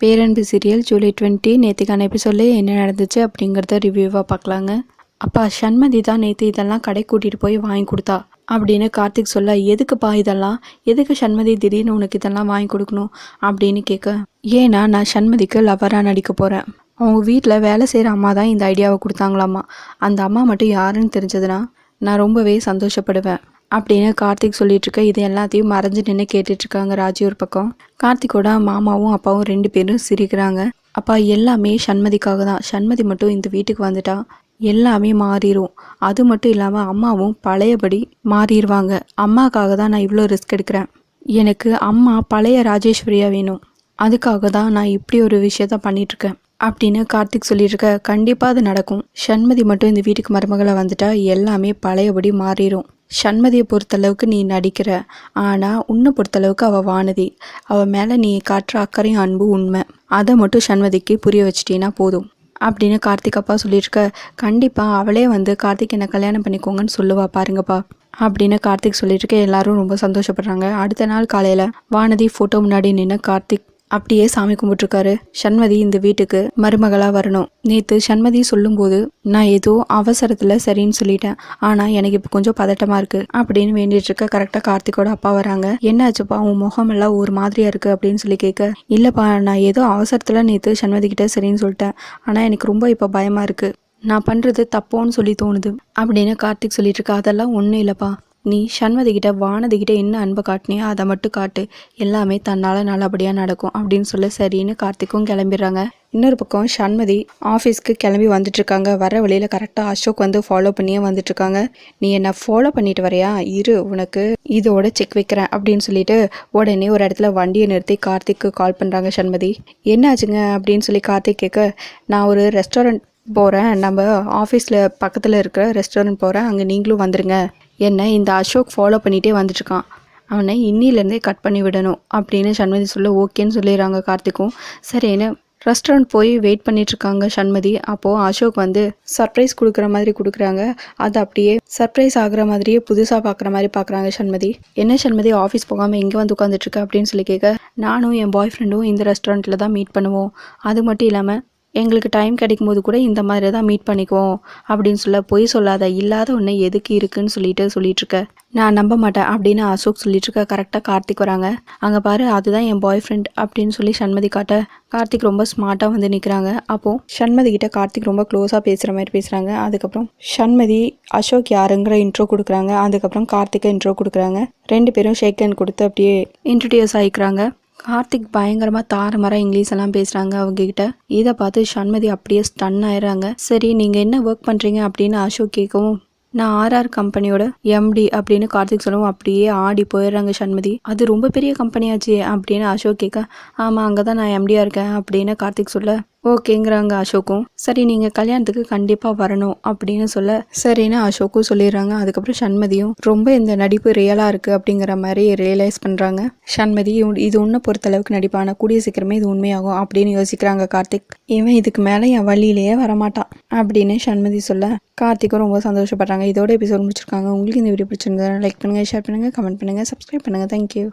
பேரன்பு serial July twenty நேற்றுக்கான எபிசோட்லேயே என்ன நடந்துச்சு அப்படிங்கிறத ரிவ்யூவாக பார்க்கலாங்க அப்பா சண்மதி தான் நேற்று இதெல்லாம் கடை கூட்டிகிட்டு போய் வாங்கி கொடுத்தா அப்படின்னு கார்த்திக் சொல்ல எதுக்குப்பா இதெல்லாம்? எதுக்கு சண்மதி திடீர்னு உனக்கு இதெல்லாம் வாங்கி கொடுக்கணும்? அப்படின்னு கேட்க ஏன்னா நான் சண்மதிக்கு லவராக நடிக்க போகிறேன் அவங்க வீட்டில் வேலை செய்கிற அம்மா தான் இந்த ஐடியாவை கொடுத்தாங்களாம்மா அந்த அம்மா மட்டும் யாருன்னு தெரிஞ்சதுன்னா நான் ரொம்பவே சந்தோஷப்படுவேன். அப்படின்னு கார்த்திக் சொல்லிட்டு இருக்க இது எல்லாத்தையும் மறைஞ்சு நின்று கேட்டுட்டு இருக்காங்க ராஜி ஒரு பக்கம். கார்த்திக்கோட மாமாவும் அப்பாவும் ரெண்டு பேரும் சிரிக்கிறாங்க. அப்பா எல்லாமே சண்மதிக்காக தான். சண்மதி மட்டும் இந்த வீட்டுக்கு வந்துட்டா. எல்லாமே மாறிடும் அது மட்டும் இல்லாமல் அம்மாவும் பழையபடி மாறிடுவாங்க அம்மாக்காக தான் நான் இவ்வளோ ரிஸ்க் எடுக்கிறேன். எனக்கு அம்மா பழைய ராஜேஸ்வரியாக வேணும். அதுக்காக தான் நான் இப்படி ஒரு விஷயத்த பண்ணிகிட்ருக்கேன் அப்படின்னு கார்த்திக் சொல்லிட்டு இருக்க கண்டிப்பாக அது நடக்கும். சண்மதி மட்டும் இந்த வீட்டுக்கு மருமகளை வந்துட்டா எல்லாமே பழையபடி மாறிடும் சண்மதியை பொறுத்தளவுக்கு நீ நடிக்கிற. ஆனால் உன்னை பொறுத்தளவுக்கு அவள் வானதி. அவள் மேலே நீ காட்டுற அக்கறையும் அன்பு உண்மை. அதை மட்டும் சண்மதிக்கு புரிய வச்சிட்டீன்னா போதும். அப்படின்னு கார்த்திக் அப்பா சொல்லியிருக்க. கண்டிப்பாக அவளே வந்து கார்த்திக் என்னை கல்யாணம் பண்ணிக்கோங்கன்னு சொல்லுவா பாருங்கப்பா. அப்படின்னு கார்த்திக் சொல்லிட்டு இருக்க எல்லாரும் ரொம்ப சந்தோஷப்படுறாங்க. அடுத்த நாள் காலையில் வானதி ஃபோட்டோ முன்னாடி நின்று கார்த்திக் அப்படியே சாமி கும்பிட்டுருக்காரு. சண்மதி இந்த வீட்டுக்கு மருமகளாக வரணும். நேற்று சண்மதி சொல்லும்போது நான் ஏதோ அவசரத்தில் சரின்னு சொல்லிட்டேன். ஆனால் எனக்கு இப்போ கொஞ்சம் பதட்டமாக இருக்குது அப்படின்னு வேண்டிட்டு இருக்க கரெக்டாக கார்த்திகோட அப்பா வராங்க. என்னாச்சுப்பா? உன் முகமெல்லாம் ஒரு மாதிரியாக இருக்குது அப்படின்னு சொல்லி கேட்க இல்லைப்பா நான் ஏதோ அவசரத்தில் நேற்று சண்மதி கிட்ட சரின்னு சொல்லிட்டேன். ஆனால் எனக்கு ரொம்ப இப்போ பயமாக இருக்குது நான் பண்ணுறது தப்போன்னு சொல்லி தோணுது. அப்படின்னு கார்த்திக் சொல்லிட்டு இருக்கா அதெல்லாம் ஒன்றும் இல்லைப்பா. நீ சண்மதிக்கிட்ட வானதிக்கிட்ட என்ன அன்பை காட்டினியோ அதை மட்டும் காட்டு. எல்லாமே தன்னால் நல்லபடியாக நடக்கும் அப்படின்னு சொல்ல சரின்னு கார்த்திக்கும் கிளம்பிடுறாங்க. இன்னொரு பக்கம் சண்மதி ஆஃபீஸ்க்கு கிளம்பி வந்துட்டுருக்காங்க. வர வழியில் கரெக்டாக அசோக் வந்து ஃபாலோ பண்ணியே வந்துட்டுருக்காங்க. நீ என்னை ஃபாலோ பண்ணிட்டு வரையா இரு உனக்கு இதோட செக் வைக்கிறேன் அப்படின்னு சொல்லிட்டு உடனே ஒரு இடத்துல வண்டியை நிறுத்தி கார்த்திக்கு கால் பண்ணுறாங்க சண்மதி. என்னாச்சுங்க அப்படின்னு சொல்லி கார்த்திக் கேட்க நான் ஒரு ரெஸ்டாரண்ட் போகிறேன் நம்ம ஆஃபீஸில் பக்கத்தில் இருக்கிற ரெஸ்டாரண்ட் போகிறேன் அங்கே நீங்களும் வந்துடுங்க என்னை இந்த அசோக் ஃபாலோ பண்ணிகிட்டே வந்துட்டுருக்கான். அவனை இன்னிலேருந்தே கட் பண்ணி விடணும் அப்படின்னு சண்மதி சொல்ல ஓகேன்னு சொல்லிடுறாங்க கார்த்திக்கும். சரின்னு ரெஸ்டாரண்ட் போய் வெயிட் பண்ணிட்டுருக்காங்க சண்மதி. அப்போது அசோக் வந்து சர்ப்ரைஸ் கொடுக்குற மாதிரி கொடுக்குறாங்க. அது அப்படியே சர்ப்ரைஸ் ஆகுற மாதிரியே புதுசாக பார்க்குற மாதிரி பார்க்குறாங்க சண்மதி. என்ன சண்மதி ஆஃபீஸ் போகாமல் எங்கே வந்து உட்காந்துட்ருக்க அப்படின்னு சொல்லி கேட்க நானும் என் பாய் ஃப்ரெண்டும் இந்த ரெஸ்டாரண்ட்டில் தான் மீட் பண்ணுவோம். அது மட்டும் இல்லாமல் எங்களுக்கு டைம் கிடைக்கும் போது கூட இந்த மாதிரி தான் மீட் பண்ணிக்குவோம் அப்படின்னு சொல்ல பொய் சொல்லாத இல்லாத ஒன்று எதுக்கு இருக்குன்னு சொல்லிட்டு சொல்லிட்டு இருக்க நான் நம்ப மாட்டேன் அப்படின்னு அசோக் சொல்லிட்டு இருக்க கரெக்டாக கார்த்திக் வராங்க. அங்கே பாரு அதுதான் என் பாய் ஃப்ரெண்ட் அப்படின்னு சொல்லி சண்மதி காட்ட கார்த்திக் ரொம்ப ஸ்மார்ட்டாக வந்து நிற்கிறாங்க அப்போது சண்மதி கிட்ட கார்த்திக் ரொம்ப க்ளோஸாக பேசுகிற மாதிரி பேசுகிறாங்க அதுக்கப்புறம் சண்மதி அசோக் யாருங்கிற இன்ட்ரோ கொடுக்குறாங்க. அதுக்கப்புறம் கார்த்திகை இன்ட்ரோ கொடுக்குறாங்க. ரெண்டு பேரும் ஷேக் ஹேண்ட் கொடுத்து அப்படியே இன்ட்ரடியூஸ் ஆகிக்கிறாங்க கார்த்திக் பயங்கரமாக தாறுமாறாக இங்கிலீஷ் எல்லாம் பேசுகிறாங்க அவங்ககிட்ட. இதை பார்த்து சண்மதி அப்படியே ஸ்டன் ஆயிடுறாங்க. சரி நீங்கள் என்ன ஒர்க் பண்ணுறீங்க அப்படின்னு அசோக் கேட்கவும் நான் ஆர்ஆர் கம்பெனியோட எம்டி அப்படின்னு கார்த்திக் சொல்லவும் அப்படியே ஆடி போயிடுறாங்க சண்மதி. அது ரொம்ப பெரிய கம்பெனியாச்சு அப்படின்னு அசோக் கேட்க ஆமாம் அங்கே தான் நான் எம்டியாக இருக்கேன் அப்படின்னு கார்த்திக் சொல்ல ஓகேங்கிறாங்க அசோக்கும். சரி நீங்கள் கல்யாணத்துக்கு கண்டிப்பாக வரணும் அப்படின்னு சொல்ல சரின்னு அசோக்கும் சொல்லிடுறாங்க. அதுக்கப்புறம் சண்மதியும் ரொம்ப இந்த நடிப்பு ரியலாக இருக்குது அப்படிங்கிற மாதிரி ரியலைஸ் பண்ணுறாங்க சண்மதி இது உன்னை பொறுத்தளவுக்கு நடிப்பான கூடிய சீக்கிரமே இது உண்மையாகும் அப்படின்னு யோசிக்கிறாங்க கார்த்திக். இவன் இதுக்கு மேலே என் வழியிலேயே வரமாட்டான் அப்படின்னு சண்மதி சொல்ல கார்த்திக்கும் ரொம்ப சந்தோஷப்படுறாங்க. இதோட எபிசோட் முடிச்சிருக்காங்க. உங்களுக்கு இந்த வீடியோ பிடிச்சிருந்தா லைக் பண்ணுங்கள் ஷேர் பண்ணுங்கள் கமெண்ட் பண்ணுங்கள் சப்ஸ்கிரைப் பண்ணுங்கள் தேங்க்யூ